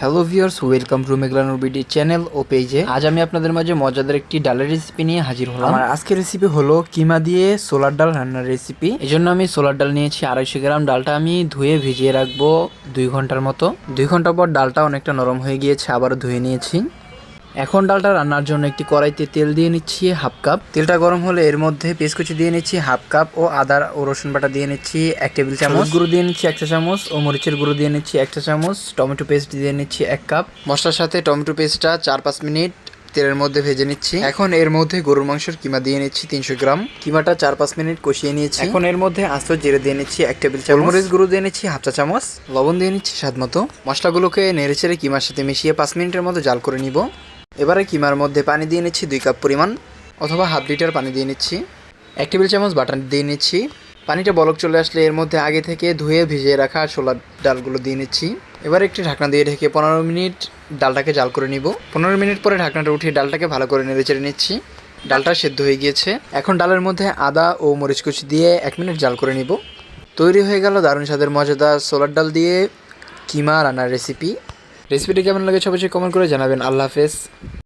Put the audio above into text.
Hello viewers welcome to মেঘলানোর BD channel ও পেজে আজ আমি আপনাদের মাঝে মজাদার একটি ডালের রেসিপি নিয়ে হাজির হলাম। আমার আজকের রেসিপি হলো কিমা দিয়ে সোলার ডাল রান্নার রেসিপি এই জন্য আমি সোলার ডাল নিয়েছি আড়াইশো গ্রাম। ডালটা আমি ধুয়ে ভিজিয়ে রাখব দুই ঘণ্টার মতো। দুই ঘণ্টা পর ডালটা অনেকটা নরম হয়ে গিয়েছে আবার ধুয়ে নিয়েছি। এখন ডালটা রান্নার জন্য একটি কড়াইতে তেল দিয়ে নিচ্ছি হাফ কাপ তেলটা গরম হলে এর মধ্যে পেঁয়াজ কুচি দিয়ে নিচ্ছি হাফ কাপ ও আদা ও রসুন বাটা দিয়ে নিচ্ছি এক টেবিল চামচ গুঁড়ো দিয়ে নিচ্ছি একটা চামচ ও মরিচের গুঁড়ো দিয়ে নিচ্ছি একটা চামচ টমেটো পেস্ট দিয়ে নিচ্ছি এক কাপ মশলার সাথে টমেটো পেস্টটা চার পাঁচ মিনিট তেলের মধ্যে ভেজে নিচ্ছি এখন এর মধ্যে গরুর মাংসের কিমা দিয়ে নিচ্ছি তিনশো গ্রাম কিমাটা চার পাঁচ মিনিট কষিয়ে নিয়েছি এখন এর মধ্যে আস্ত জিরে দিয়ে নিচ্ছি এক টেবিল চামচ মরিচ গুঁড়ো দিয়ে নিচ্ছি হাফ চা চামচ লবণ দিয়ে নিচ্ছি স্বাদ মতো মশলাগুলোকে নেড়ে চেড়ে কিমার সাথে মিশিয়ে পাঁচ মিনিটের মতো জাল করে নিব এবারে কিমার মধ্যে পানি দিয়ে নিচ্ছি দুই কাপ পরিমাণ, অথবা হাফ লিটার পানি দিয়ে নিচ্ছি। এক টেবিল চামচ বাটার দিয়ে নিচ্ছি। পানিটা বলক চলে আসলে এর মধ্যে আগে থেকে ধুয়ে ভিজিয়ে রাখা ছোলার ডালগুলো দিয়ে নিচ্ছি। এবার একটি ঢাকনা দিয়ে ঢেকে পনেরো মিনিট ডালটাকে জাল করে নিব। পনেরো মিনিট পরে ঢাকনাটা উঠিয়ে ডালটাকে ভালো করে নেড়ে চেড়ে নিচ্ছি। ডালটা সেদ্ধ হয়ে গিয়েছে। এখন ডালের মধ্যে আদা ও মরিচ কুচি দিয়ে এক মিনিট জাল করে নিব। তৈরি হয়ে গেল দারুণ স্বাদের মজাদার সোলার ডাল দিয়ে কিমা রান্নার রেসিপি রেসিপিটি কেমন লাগে সবাই কমেন্ট করে জানাবেন। আল্লাহ হাফেজ।